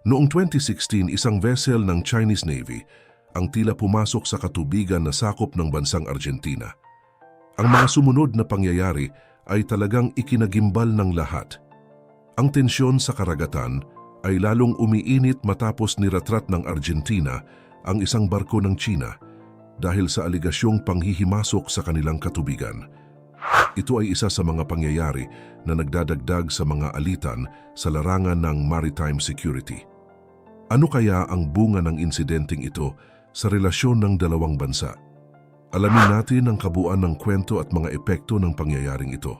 Noong 2016, isang vessel ng Chinese Navy ang tila pumasok sa katubigan na sakop ng bansang Argentina. Ang mga sumunod na pangyayari ay talagang ikinagimbal ng lahat. Ang tensyon sa karagatan ay lalong umiinit matapos niratrat ng Argentina ang isang barko ng China dahil sa aligasyong panghihimasok sa kanilang katubigan. Ito ay isa sa mga pangyayari na nagdadagdag sa mga alitan sa larangan ng maritime security. Ano kaya ang bunga ng insidenteng ito sa relasyon ng dalawang bansa? Alamin natin ang kabuuan ng kwento at mga epekto ng pangyayaring ito.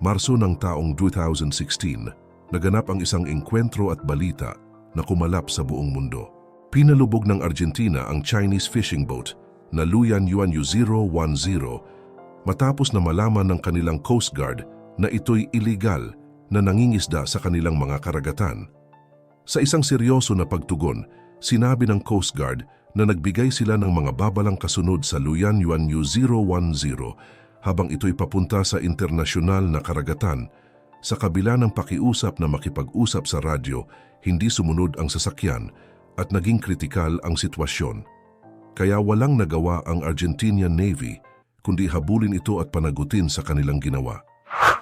Marso ng taong 2016, naganap ang isang engkwentro at balita na kumalap sa buong mundo. Pinalubog ng Argentina ang Chinese fishing boat na Luyan Yuan U010 matapos na malaman ng kanilang Coast Guard na ito'y illegal na nangingisda sa kanilang mga karagatan. Sa isang seryoso na pagtugon, sinabi ng Coast Guard na nagbigay sila ng mga babalang kasunod sa Luyan Yuan U010 habang ito'y papunta sa internasyonal na karagatan. Sa kabila ng pakiusap na makipag-usap sa radyo, hindi sumunod ang sasakyan at naging kritikal ang sitwasyon. Kaya walang nagawa ang Argentinian Navy kundi habulin ito at panagutin sa kanilang ginawa.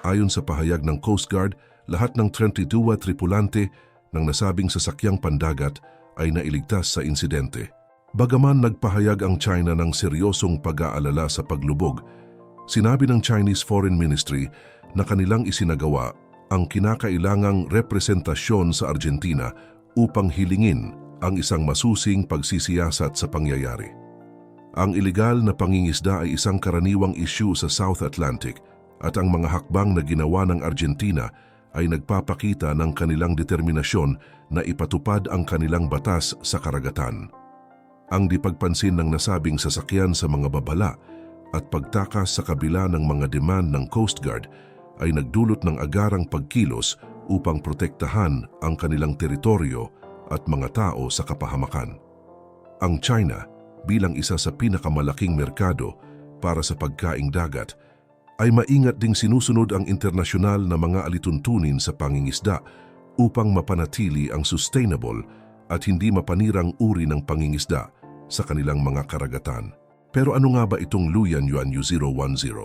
Ayon sa pahayag ng Coast Guard, lahat ng 32 tripulante ng nasabing sasakyang pandagat ay nailigtas sa insidente. Bagaman nagpahayag ang China ng seryosong pag-aalala sa paglubog, sinabi ng Chinese Foreign Ministry na kanilang isinagawa ang kinakailangang representasyon sa Argentina upang hilingin ang isang masusing pagsisiyasat sa pangyayari. Ang ilegal na pangingisda ay isang karaniwang issue sa South Atlantic at ang mga hakbang na ginawa ng Argentina ay nagpapakita ng kanilang determinasyon na ipatupad ang kanilang batas sa karagatan. Ang dipagpansin ng nasabing sasakyan sa mga babala at pagtakas sa kabila ng mga demand ng Coast Guard ay nagdulot ng agarang pagkilos upang protektahan ang kanilang teritoryo at mga tao sa kapahamakan. Ang China bilang isa sa pinakamalaking merkado para sa pagkaing dagat, ay maingat ding sinusunod ang internasyonal na mga alituntunin sa pangingisda upang mapanatili ang sustainable at hindi mapanirang uri ng pangingisda sa kanilang mga karagatan. Pero ano nga ba itong Luyan Yuan U010?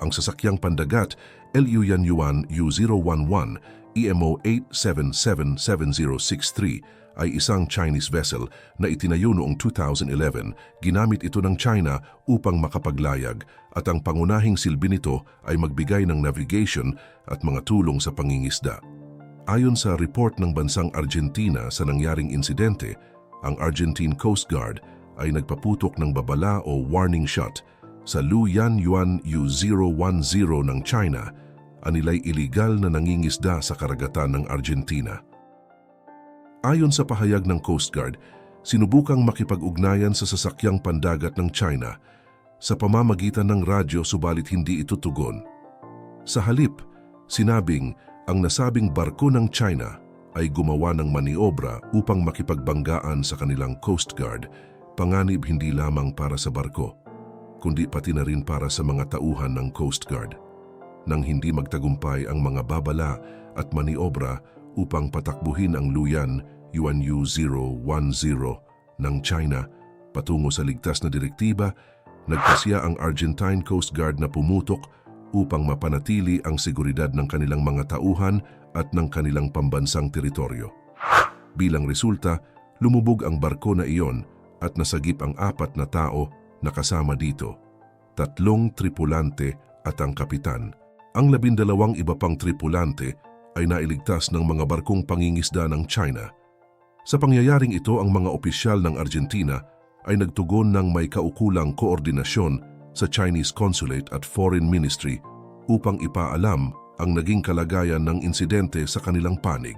Ang sasakyang pandagat LU Yan Yuan U011 EMO 8777063 ay isang Chinese vessel na itinayo noong 2011. Ginamit ito ng China upang makapaglayag at ang pangunahing silbi nito ay magbigay ng navigation at mga tulong sa pangingisda. Ayon sa report ng bansang Argentina sa nangyaring insidente, ang Argentine Coast Guard ay nagpaputok ng babala o warning shot sa Luyan Yuan U010 ng China anilay iligal na nangingisda sa karagatan ng Argentina. Ayon sa pahayag ng Coast Guard, sinubukang makipag-ugnayan sa sasakyang pandagat ng China sa pamamagitan ng radyo subalit hindi ito tugon. Sa halip, sinabing ang nasabing barko ng China ay gumawa ng maniobra upang makipagbanggaan sa kanilang Coast Guard, panganib hindi lamang para sa barko, kundi pati na rin para sa mga tauhan ng Coast Guard. Nang hindi magtagumpay ang mga babala at maniobra upang patakbuhin ang luyan Yuan U010 ng China patungo sa ligtas na direktiba, nagpasya ang Argentine Coast Guard na pumutok upang mapanatili ang seguridad ng kanilang mga tauhan at ng kanilang pambansang teritoryo. Bilang resulta, lumubog ang barko na iyon at nasagip ang apat na tao na kasama dito, tatlong tripulante at ang kapitan. Ang labindalawang iba pang tripulante ay nailigtas ng mga barkong pangingisda ng China. Sa pangyayaring ito, ang mga opisyal ng Argentina ay nagtugon ng may kaukulang koordinasyon sa Chinese Consulate at Foreign Ministry upang ipaalam ang naging kalagayan ng insidente sa kanilang panig.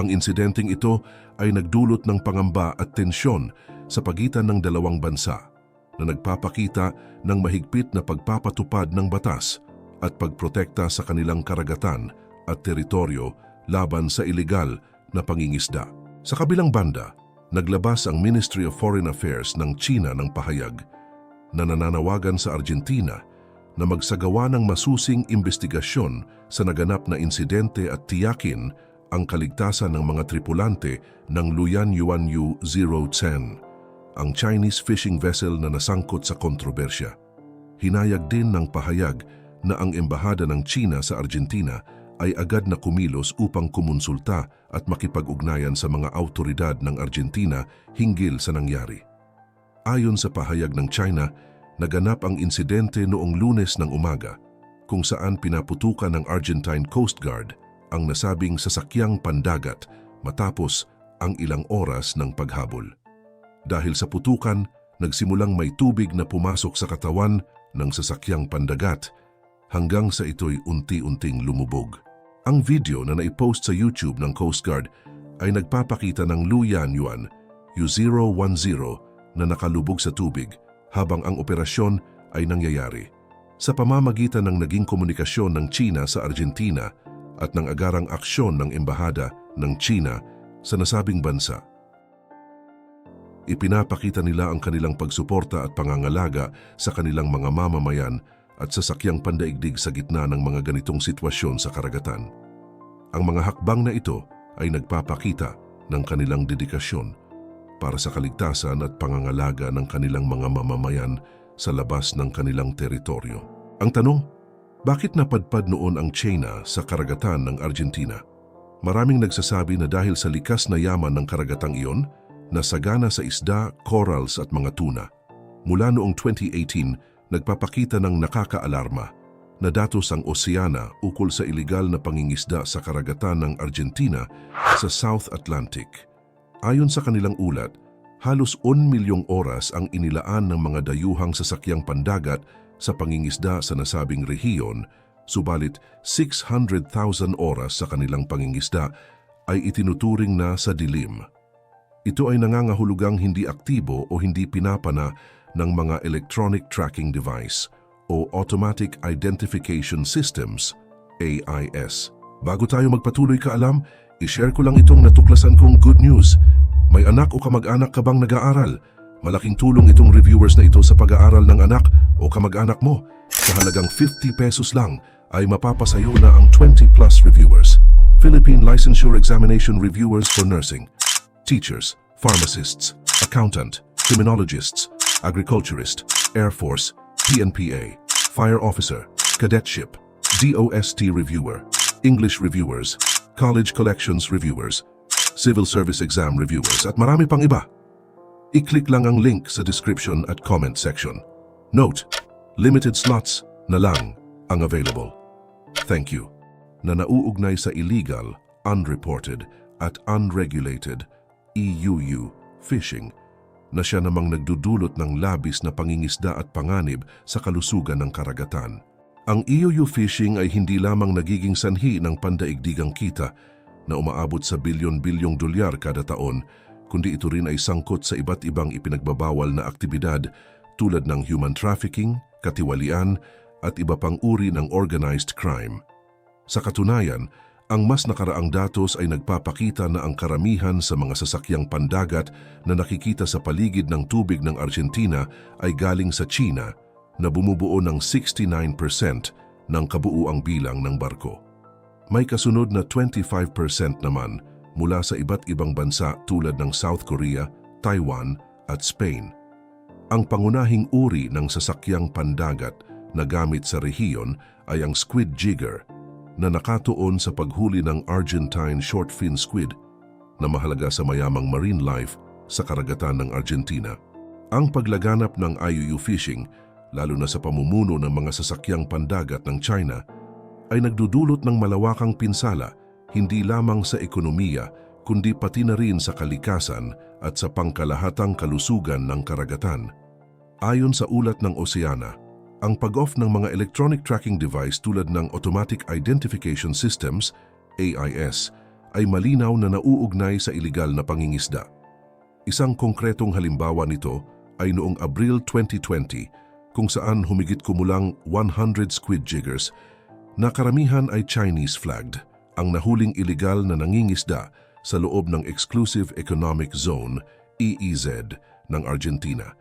Ang insidenteng ito ay nagdulot ng pangamba at tensyon sa pagitan ng dalawang bansa na nagpapakita ng mahigpit na pagpapatupad ng batas at pagprotekta sa kanilang karagatan at teritoryo laban sa ilegal na pangingisda. Sa kabilang banda, naglabas ang Ministry of Foreign Affairs ng China ng pahayag na nananawagan sa Argentina na magsagawa ng masusing investigasyon sa naganap na insidente at tiyakin ang kaligtasan ng mga tripulante ng Luyan Yuanyu 010, ang Chinese fishing vessel na nasangkot sa kontrobersya. Hinayag din ng pahayag na ang embahada ng China sa Argentina ay agad na kumilos upang kumonsulta at makipag-ugnayan sa mga autoridad ng Argentina hinggil sa nangyari. Ayon sa pahayag ng China, naganap ang insidente noong lunes ng umaga kung saan pinaputukan ng Argentine Coast Guard ang nasabing sasakyang pandagat matapos ang ilang oras ng paghabol. Dahil sa putukan, nagsimulang may tubig na pumasok sa katawan ng sasakyang pandagat hanggang sa ito'y unti-unting lumubog. Ang video na naipost sa YouTube ng Coast Guard ay nagpapakita ng Lu Yuan U010 na nakalubog sa tubig habang ang operasyon ay nangyayari. Sa pamamagitan ng naging komunikasyon ng China sa Argentina at ng agarang aksyon ng embahada ng China sa nasabing bansa. Ipinapakita nila ang kanilang pagsuporta at pangangalaga sa kanilang mga mamamayan at sasakyang pandaigdig sa gitna ng mga ganitong sitwasyon sa karagatan. Ang mga hakbang na ito ay nagpapakita ng kanilang dedikasyon para sa kaligtasan at pangangalaga ng kanilang mga mamamayan sa labas ng kanilang teritoryo. Ang tanong, bakit napadpad noon ang China sa karagatan ng Argentina? Maraming nagsasabi na dahil sa likas na yaman ng karagatang iyon, nasagana sa isda, corals at mga tuna. Mula noong 2018, nagpapakita ng nakakaalarma na datos ang Oceana ukol sa ilegal na pangingisda sa karagatan ng Argentina sa South Atlantic. Ayon sa kanilang ulat, halos 1 milyong oras ang inilaan ng mga dayuhang sasakyang pandagat sa pangingisda sa nasabing rehiyon, subalit 600,000 oras sa kanilang pangingisda ay itinuturing na sa dilim. Ito ay nangangahulugang hindi aktibo o hindi pinapana ng mga electronic tracking device o Automatic Identification Systems, AIS. Bago tayo magpatuloy ka alam, i-share ko lang itong natuklasan kong good news. May anak o kamag-anak ka bang nag-aaral? Malaking tulong itong reviewers na ito sa pag-aaral ng anak o kamag-anak mo. Sa halagang 50 pesos lang ay mapapasayo na ang 20 plus reviewers. Philippine Licensure Examination Reviewers for Nursing. Teachers, pharmacists, accountant, criminologists, agriculturist, Air Force, PNPA, Fire Officer, Cadetship, DOST Reviewer, English Reviewers, College Collections Reviewers, Civil Service Exam Reviewers at marami pang iba. I-click lang ang link sa description at comment section. Note, limited slots na lang ang available. Thank you. Na nauugnay sa illegal, unreported at unregulated EUU fishing na siya namang nagdudulot ng labis na pangingisda at panganib sa kalusugan ng karagatan. Ang EUU fishing ay hindi lamang nagiging sanhi ng pandaigdigang kita na umaabot sa bilyon-bilyong dolyar kada taon, kundi ito rin ay sangkot sa iba't ibang ipinagbabawal na aktibidad tulad ng human trafficking, katiwalian at iba pang uri ng organized crime. Sa katunayan, ang mas nakaraang datos ay nagpapakita na ang karamihan sa mga sasakyang pandagat na nakikita sa paligid ng tubig ng Argentina ay galing sa China na bumubuo ng 69% ng kabuuang bilang ng barko. May kasunod na 25% naman mula sa iba't ibang bansa tulad ng South Korea, Taiwan at Spain. Ang pangunahing uri ng sasakyang pandagat na gamit sa rehiyon ay ang squid jigger na nakatuon sa paghuli ng Argentine short fin squid na mahalaga sa mayamang marine life sa karagatan ng Argentina. Ang paglaganap ng IUU fishing, lalo na sa pamumuno ng mga sasakyang pandagat ng China, ay nagdudulot ng malawakang pinsala hindi lamang sa ekonomiya kundi pati na rin sa kalikasan at sa pangkalahatang kalusugan ng karagatan. Ayon sa ulat ng Oceana, ang pag-off ng mga electronic tracking device tulad ng Automatic Identification Systems, AIS, ay malinaw na nauugnay sa iligal na pangingisda. Isang konkretong halimbawa nito ay noong Abril 2020 kung saan humigit kumulang 100 squid jiggers na karamihan ay Chinese flagged ang nahuling iligal na nangingisda sa loob ng Exclusive Economic Zone, EEZ, ng Argentina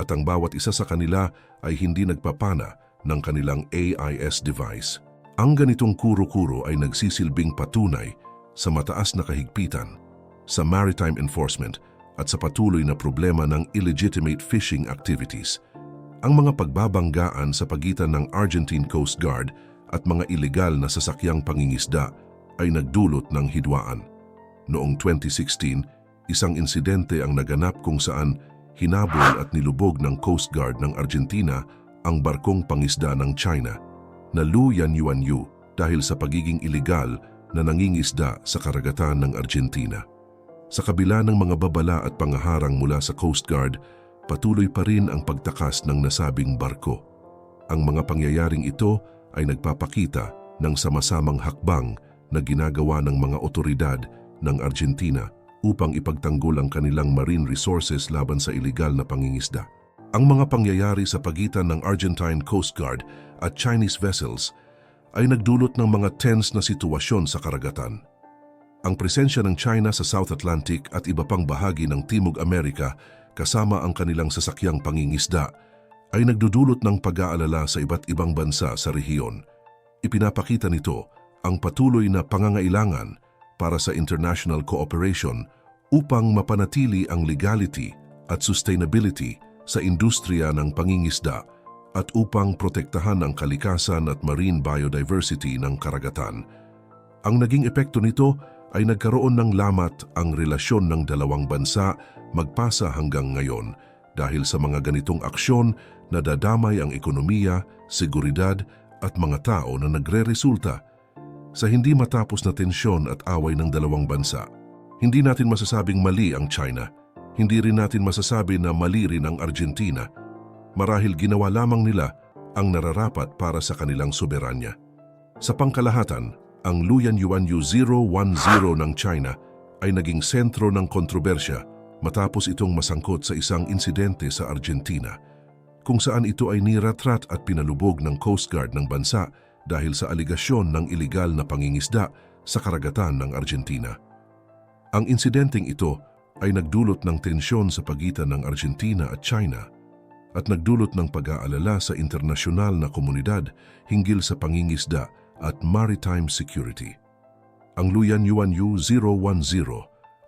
at ang bawat isa sa kanila ay hindi nagpapana ng kanilang AIS device. Ang ganitong kuro-kuro ay nagsisilbing patunay sa mataas na kahigpitan, sa maritime enforcement at sa patuloy na problema ng illegitimate fishing activities. Ang mga pagbabanggaan sa pagitan ng Argentine Coast Guard at mga ilegal na sasakyang pangingisda ay nagdulot ng hidwaan. Noong 2016, isang insidente ang naganap kung saan hinabol at nilubog ng Coast Guard ng Argentina ang barkong pangisda ng China na Lu Yanyuanyu dahil sa pagiging ilegal na nangingisda sa karagatan ng Argentina. Sa kabila ng mga babala at pangaharang mula sa Coast Guard, patuloy pa rin ang pagtakas ng nasabing barko. Ang mga pangyayaring ito ay nagpapakita ng sama-samang hakbang na ginagawa ng mga otoridad ng Argentina upang ipagtanggol ang kanilang marine resources laban sa ilegal na pangingisda. Ang mga pangyayari sa pagitan ng Argentine Coast Guard at Chinese vessels ay nagdulot ng mga tense na sitwasyon sa karagatan. Ang presensya ng China sa South Atlantic at iba pang bahagi ng Timog Amerika kasama ang kanilang sasakyang pangingisda ay nagdudulot ng pag-aalala sa iba't ibang bansa sa rehiyon. Ipinapakita nito ang patuloy na pangangailangan para sa international cooperation upang mapanatili ang legality at sustainability sa industriya ng pangingisda at upang protektahan ang kalikasan at marine biodiversity ng karagatan. Ang naging epekto nito ay nagkaroon ng lamat ang relasyon ng dalawang bansa magpasa hanggang ngayon dahil sa mga ganitong aksyon na dadamay ang ekonomiya, seguridad at mga tao na nagre-resulta sa hindi matapos na tensyon at away ng dalawang bansa. Hindi natin masasabing mali ang China. Hindi rin natin masasabi na mali rin ang Argentina. Marahil ginawa lamang nila ang nararapat para sa kanilang soberanya. Sa pangkalahatan, ang Luyan Yuanyu 010 ng China ay naging sentro ng kontrobersya matapos itong masangkot sa isang insidente sa Argentina kung saan ito ay niratrat at pinalubog ng Coast Guard ng bansa dahil sa aligasyon ng ilegal na pangingisda sa karagatan ng Argentina. Ang insidenteng ito ay nagdulot ng tensyon sa pagitan ng Argentina at China at nagdulot ng pag-aalala sa internasyonal na komunidad hinggil sa pangingisda at maritime security. Ang Luyan Yuanyu 010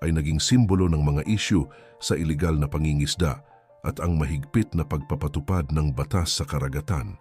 ay naging simbolo ng mga isyu sa ilegal na pangingisda at ang mahigpit na pagpapatupad ng batas sa karagatan.